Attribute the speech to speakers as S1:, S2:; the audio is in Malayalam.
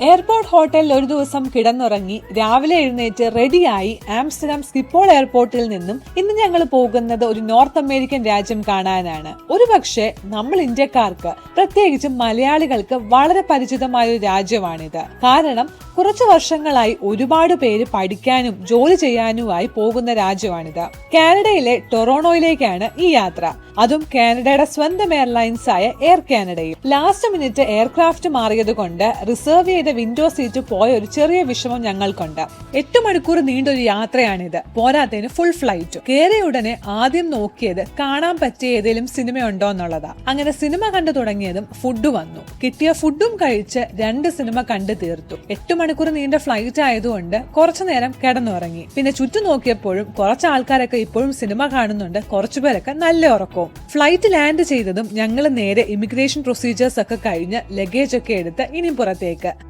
S1: എയർപോർട്ട് ഹോട്ടലിൽ ഒരു ദിവസം കിടന്നുറങ്ങി രാവിലെ എഴുന്നേറ്റ് റെഡിയായി ആംസ്റ്റർഡാം സ്കിപ്പോൾ എയർപോർട്ടിൽ നിന്നും ഇന്ന് ഞങ്ങൾ പോകുന്നത് ഒരു നോർത്ത് അമേരിക്കൻ രാജ്യം കാണാനാണ്. ഒരുപക്ഷെ നമ്മൾ ഇന്ത്യക്കാർക്ക് പ്രത്യേകിച്ചും മലയാളികൾക്ക് വളരെ പരിചിതമായ ഒരു രാജ്യമാണിത്. കാരണം കുറച്ചു വർഷങ്ങളായി ഒരുപാട് പേര് പഠിക്കാനും ജോലി ചെയ്യാനുമായി പോകുന്ന രാജ്യമാണിത്. കാനഡയിലെ ടൊറോണോയിലേക്കാണ് ഈ യാത്ര. അതും കാനഡയുടെ സ്വന്തം എയർലൈൻസ് ആയ എയർ കാനഡയിൽ ലാസ്റ്റ് മിനിറ്റ് എയർക്രാഫ്റ്റ് മാറിയത് കൊണ്ട് റിസർവ് ചെയ്ത വിൻഡോ സീറ്റ് പോയ ഒരു ചെറിയ വിഷമം ഞങ്ങൾക്കുണ്ട്. എട്ട് മണിക്കൂർ നീണ്ടൊരു യാത്രയാണിത്. പോരാത്തതിന് ഫുൾ ഫ്ലൈറ്റ് കയറിയ ഉടനെ ആദ്യം നോക്കിയത് കാണാൻ പറ്റിയ ഏതെങ്കിലും സിനിമ ഉണ്ടോ എന്നുള്ളതാ. അങ്ങനെ സിനിമ കണ്ടു തുടങ്ങിയതും ഫുഡ് വന്നു. കിട്ടിയ ഫുഡും കഴിച്ച് രണ്ട് സിനിമ കണ്ടു തീർത്തു. എട്ട് മണിക്കൂർ നീണ്ട ഫ്ലൈറ്റ് ആയതുകൊണ്ട് കുറച്ചു നേരം കിടന്നുറങ്ങി. പിന്നെ ചുറ്റും നോക്കിയപ്പോഴും കുറച്ച് ആൾക്കാരൊക്കെ ഇപ്പോഴും സിനിമ കാണുന്നുണ്ട്. കുറച്ചുപേരൊക്കെ നല്ല ഉറക്കവും. ഫ്ലൈറ്റ് ലാൻഡ് ചെയ്തതും ഞങ്ങൾ നേരെ ഇമിഗ്രേഷൻ പ്രൊസീജിയേഴ്സ് ഒക്കെ കഴിഞ്ഞ് ലഗേജ് ഒക്കെ എടുത്ത് ഇനി പുറത്തേക്ക്.